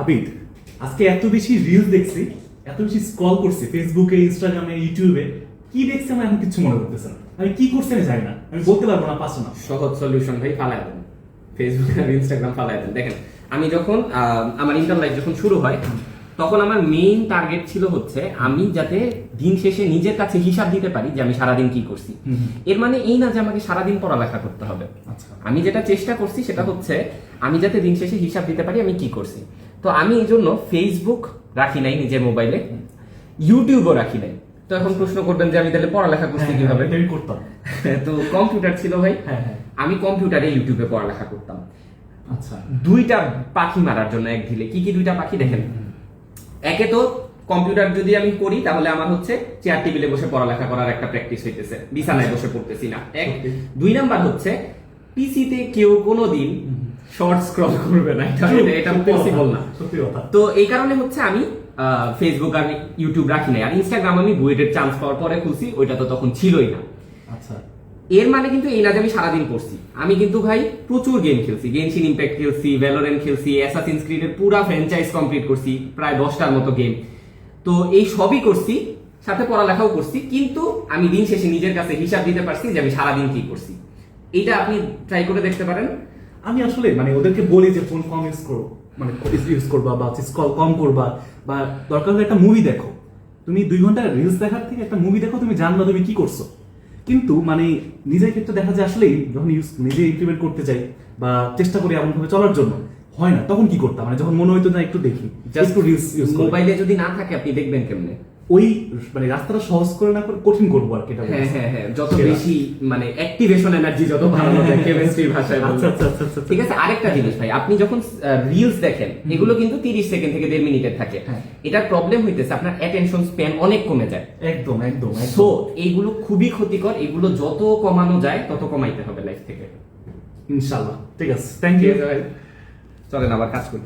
আবিদ আজকে এত বেশি রিলস দেখছি, এত বেশি স্ক্রল করছি ফেসবুকে ইনস্টাগ্রামে ইউটিউবে কি দেখছি আমার এখন কিছু মনে করতেছে না? আমি কি করছি আমি জানি না, আমি বলতে পারব না, পারছ না? সহজ সলিউশন ভাই ফালাই দেন। ফেসবুক আর ইনস্টাগ্রাম ফালাই দেন। দেখেন, আমি যখন আমার ইন্টার লাইফ যখন শুরু হয় তখন আমার মেইন টার্গেট ছিল হচ্ছে আমি যাতে দিন শেষে নিজের কাছে হিসাব দিতে পারি যে আমি সারাদিন কি করছি। এর মানে এই না যে আমাকে সারাদিন পড়ালেখা করতে হবে। আচ্ছা। আমি যেটা চেষ্টা করছি সেটা হচ্ছে আমি যাতে দিন শেষে হিসাব দিতে পারি আমি কি করছি। তো আমি এই জন্য ফেসবুক রাখি নাই নিজের মোবাইলে ইউটিউবও রাখি নাই। তো এখন প্রশ্ন করবেন যে আমি তাহলে পড়ালেখা করছি হ্যাঁ, কীভাবে? এটা করতাম। তো কম্পিউটার ছিল ভাই। হ্যাঁ হ্যাঁ। আমি কম্পিউটারে ইউটিউবে পড়ালেখা করতাম। আচ্ছা। দুইটা পাখি মারার জন্য এক ঢিলে। কি কি দুইটা পাখি দেখেন? একে তো কম্পিউটার যদি আমি করি তাহলে আমার হচ্ছে চেয়ার টেবিলে বসে পড়ালেখা করার একটা প্র্যাকটিস হইতেছে। বিছানায় বসে পড়তেছি না। এক। দুই নাম্বার হচ্ছে পিসিতে কেউ কোনোদিন শর্ট স্ক্রল করবে না। এটা এটা- পসিবল না। সত্যি কথা। তো এই কারণে হচ্ছে আমি ফেসবুক আর ইউটিউব রাখি নাই। আর ইনস্টাগ্রাম আমি বুয়েটের চান্স পাওয়ার পরে খুলছি ওইটা তো তখন ছিলই না। আচ্ছা। এর মানে কিন্তু এই না যে আমি সারাদিন করছি আমি কিন্তু ভাই প্রচুর গেম খেলছি। গেমসিন ইম্প্যাক্ট খেলছি ভ্যালোরেন্ট খেলছি অ্যাসাসিনস ক্রিডের পুরো ফ্র্যাঞ্চাইজ কমপ্লিট করছি, প্রায় দশটার মতো গেম তো এই সবই করছি, সাথে পড়ালেখাও করছি, কিন্তু আমি দিন শেষে নিজের কাছে হিসাব দিতে পারছি যে আমি সারাদিন কি করছি। এটা আপনি ট্রাই করে দেখতে পারেন। আমি আসলে মানে ওদেরকে বলি যে ফোন কম ইউজ করো মানে ইউজ করবা বা স্কল কম করবা বা দরকার হলে একটা মুভি দেখো। তুমি দুই ঘণ্টা রিলস দেখার থেকে একটা মুভি দেখো, তুমি জানবা তুমি কি করছ। কিন্তু মানে নিজের ক্ষেত্রে দেখা যায় আসলেই যখন ইউজ নিজে ইমপ্লিমেন্ট করতে চাই বা চেষ্টা করি এমনভাবে চলার জন্য হয় না তখন কি করতাম? মানে যখন মনে হইতো না একটু দেখি জাস্ট টু রিলস ইউজ মোবাইলে যদি না থাকে আপনি দেখবেন কেমনে? ওই মানে রাস্তাটা সহজ করে না করে কঠিন করব আর কি হ্যাঁ হ্যাঁ হ্যাঁ যত বেশি মানে অ্যাক্টিভেশন এনার্জি যত যায় কেমিস্ট্রির ভাষায়। আচ্ছা আচ্ছা আচ্ছা ঠিক আছে আরেকটা জিনিস ভাই আপনি যখন রিলস দেখেন এগুলো কিন্তু তিরিশ সেকেন্ড থেকে দেড় মিনিটের থাকে। হ্যাঁ। এটার প্রবলেম হইতেছে আপনার অ্যাটেনশন স্প্যান অনেক কমে যায়। একদম একদম সো এইগুলো খুবই ক্ষতিকর এগুলো যত কমানো যায় তত কমাইতে হবে লাইফ থেকে। ইনশাল্লাহ ঠিক আছে থ্যাংক ইউ চলেন আবার কাজ করি।